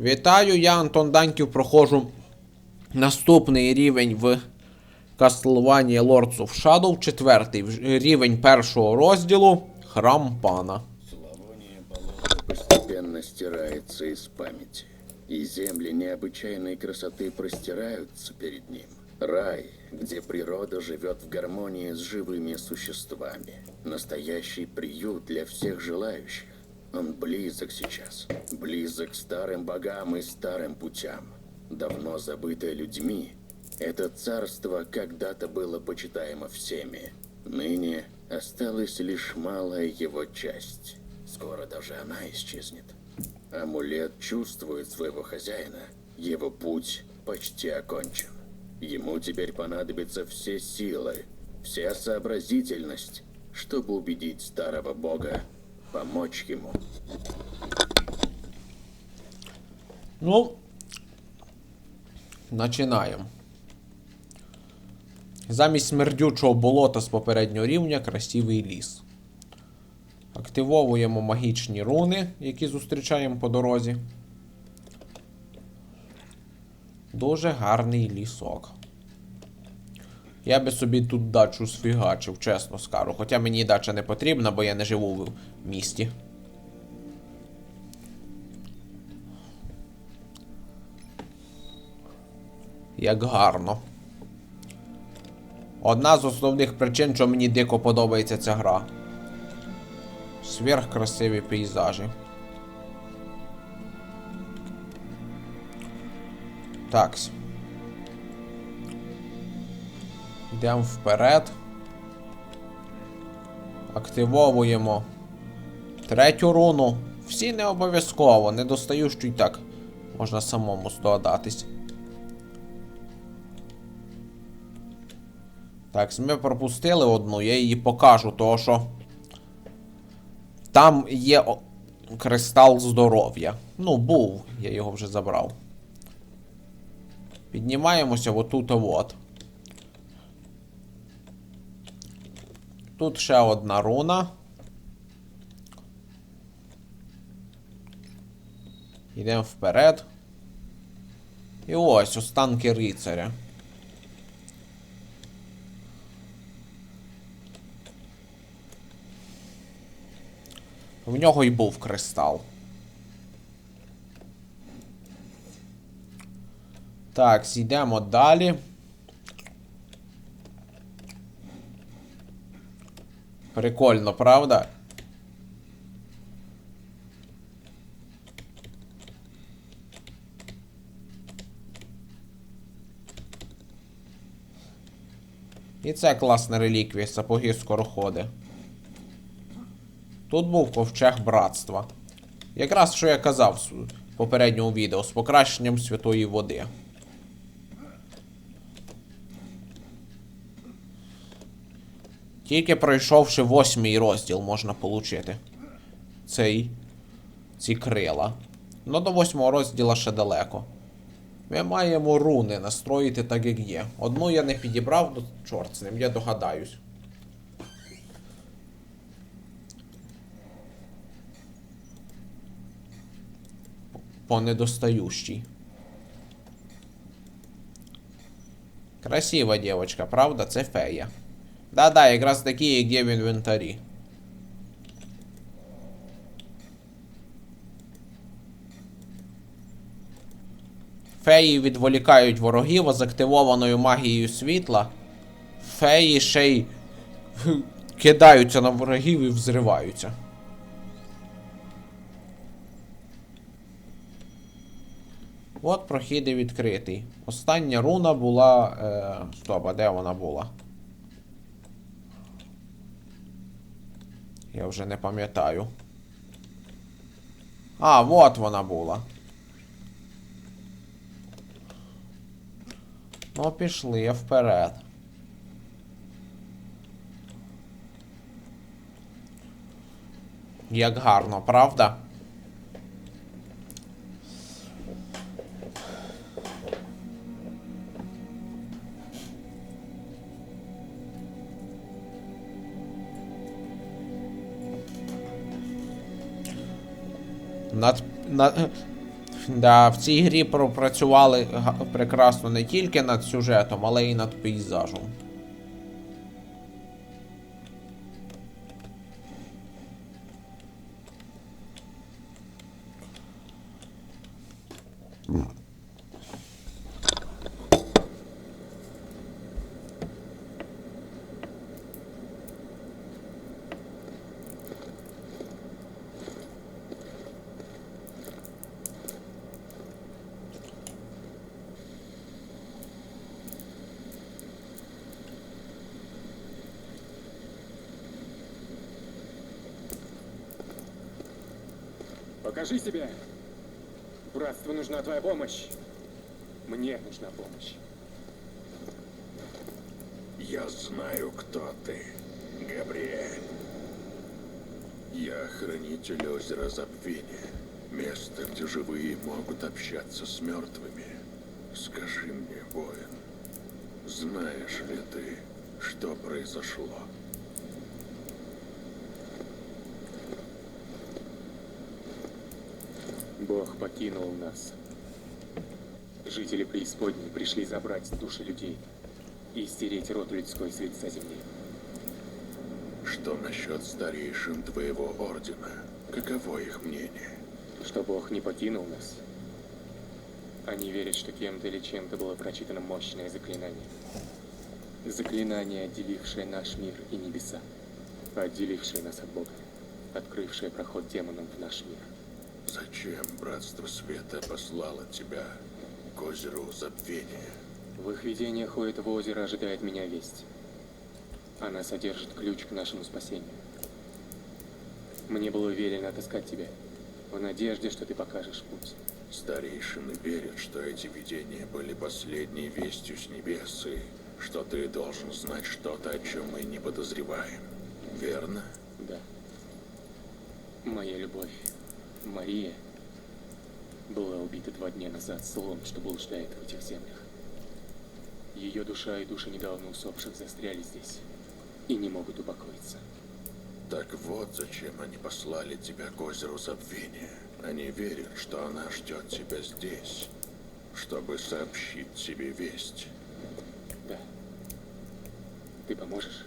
Вітаю, я Антон Даньків проходжу наступний рівень в Castlevania Lords of Shadow, четвертий в- рівень першого розділу Храм Пана. Славония болото постепенно стирается из памяти, и земли необычайной красоты простираются перед ним. Рай, где природа живет в гармонии с живыми существами. Настоящий приют для всех желающих. Он близок сейчас. Близок старым богам и старым путям. Давно забытое людьми, это царство когда-то было почитаемо всеми. Ныне осталась лишь малая его часть. Скоро даже она исчезнет. Амулет чувствует своего хозяина. Его путь почти окончен. Ему теперь понадобятся все силы, вся сообразительность, чтобы убедить старого бога помочь ему. Ну, починаємо. Замість смердючого болота з попереднього рівня красивий ліс. Активовуємо магічні руни, які зустрічаємо по дорозі. Дуже гарний лісок. Я би собі тут дачу сфігачив, чесно скажу. Хоча мені дача не потрібна, бо я не живу в місті. Як гарно. Одна з основних причин, що мені дико подобається ця гра. Сверхкрасиві пейзажі. Такс. Йдемо вперед. Активовуємо третю руну. Всі не обов'язково, не достаю, що й так можна самому здогадатись. Так, ми пропустили одну, я її покажу, того що. Там є кристал здоров'я. Ну, був, я його вже забрав. Піднімаємося отут Тут ще одна руна. Йдемо вперед. І ось останки рицаря. В нього й був кристал. Так, зійдемо далі. Прикольно, правда? І це класна реліквія, сапоги скороходи. Тут був ковчег братства. Якраз що я казав в попередньому відео з покращенням святої води. Тільки пройшовши восьмий розділ, можна получити цей. ці крила. Ну до восьмого розділа ще далеко. Ми маємо руни настроїти так, як є. Одну я не підібрав, ну чорт з ним, я догадаюсь. по недостающей. Красива девочка, правда? Це фея. Да-да, якраз такі, є в інвентарі. Феї відволікають ворогів, з активованою магією світла. Феї ще й кидаються на ворогів і взриваються. От прохід і відкритий. Остання руна була. Е, стоп, а де вона була? Я вже не пам'ятаю. А, от вона була. Ну, пішли вперед. Як гарно, правда? Над, над, Да, в цій грі пропрацювали прекрасно не тільки над сюжетом, але й над пейзажем. Покажи себя. Братству нужна твоя помощь. Мне нужна помощь. Я знаю, кто ты, Габриэль. Я хранитель озера Забвения. Место, где живые могут общаться с мертвыми. Скажи мне, воин, знаешь ли ты, что произошло? Бог покинул нас. Жители преисподней пришли забрать души людей и стереть род людской с лица земли. Что насчет старейшин твоего ордена? Каково их мнение? Что Бог не покинул нас. Они верят, что кем-то или чем-то было прочитано мощное заклинание. Заклинание, отделившее наш мир и небеса. Отделившее нас от Бога. Открывшее проход демонам в наш мир. Зачем Братство Света послало тебя к озеру Забвения? В их видениях у этого озера ожидает меня весть. Она содержит ключ к нашему спасению. Мне было велено отыскать тебя, в надежде, что ты покажешь путь. Старейшины верят, что эти видения были последней вестью с небес, и что ты должен знать что-то, о чем мы не подозреваем. Верно? Да. Моя любовь, Мария, была убита два дня назад злом, что блуждает в этих землях. Ее душа и души недавно усопших застряли здесь и не могут упокоиться. Так вот зачем они послали тебя к озеру Забвения. Они верят, что она ждет тебя здесь, чтобы сообщить тебе весть. Да. Ты поможешь?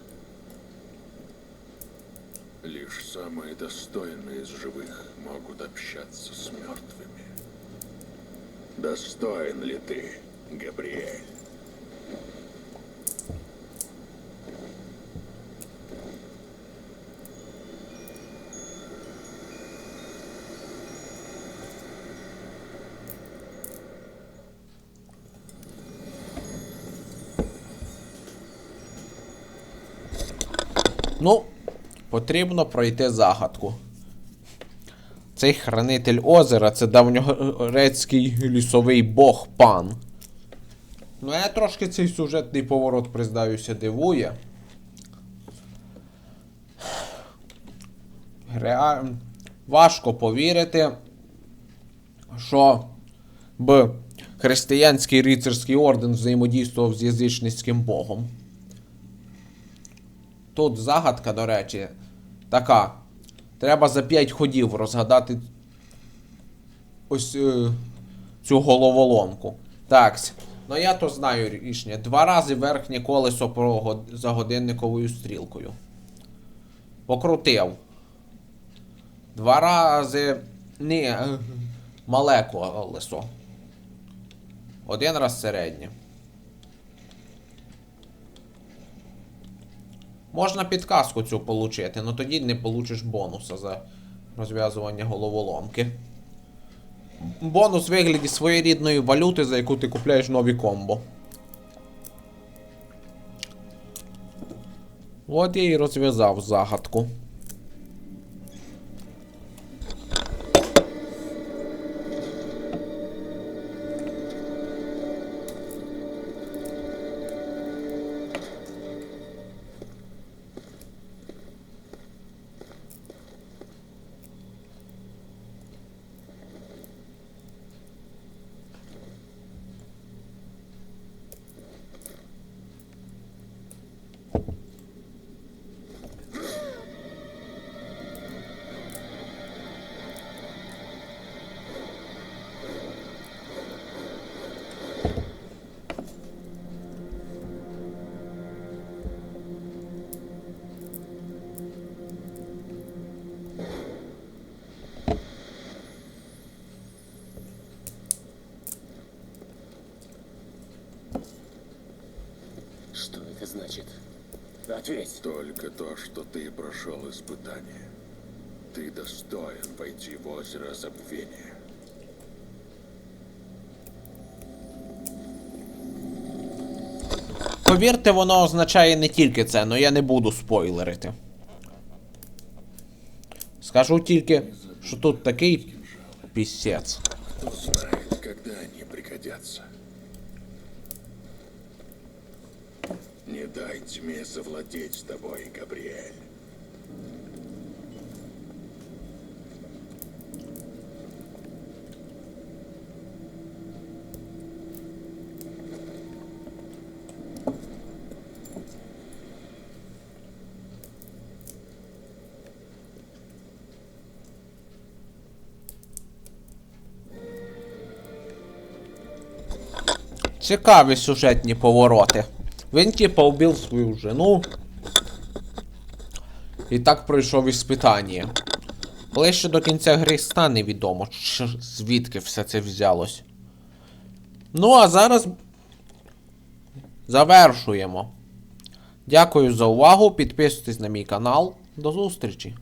Лишь самые достойные из живых могут общаться с мертвыми. Достоин ли ты, Габриэль? Ну, потрібно пройти загадку. Цей хранитель озера це давньогрецький лісовий бог пан. Ну, я трошки цей сюжетний поворот, признаюся, дивує. Реа... Важко повірити, що б християнський рицарський орден взаємодійствував з язичницьким богом. Тут загадка, до речі, така. Треба за 5 ходів розгадати ось е, цю головоломку. Так. Ну я то знаю рішення. Два рази верхнє колесо за годинниковою стрілкою. Покрутив. Два рази. Ні, е, мале колесо. Один раз середнє. Можна підказку цю получити, але тоді не получиш бонуса за розв'язування головоломки. Бонус в вигляді своєрідної валюти, за яку ти купляєш нові комбо. От я і розв'язав загадку. значит? Ответь. Только то, что ты прошел испытание. Ты достоин войти в озеро забвения. Повірте, воно означає не тільки це, але я не буду спойлерити. Скажу тільки, що тут такий пісець. Кто знает, когда они пригодятся. Не дай тьме завладеть тобой, Габриэль. Цікаві сюжетні повороти. Він типа свою жену. І так пройшов іспитання. Ближче до кінця гри стане відомо, звідки все це взялось. Ну, а зараз завершуємо. Дякую за увагу. Підписуйтесь на мій канал. До зустрічі!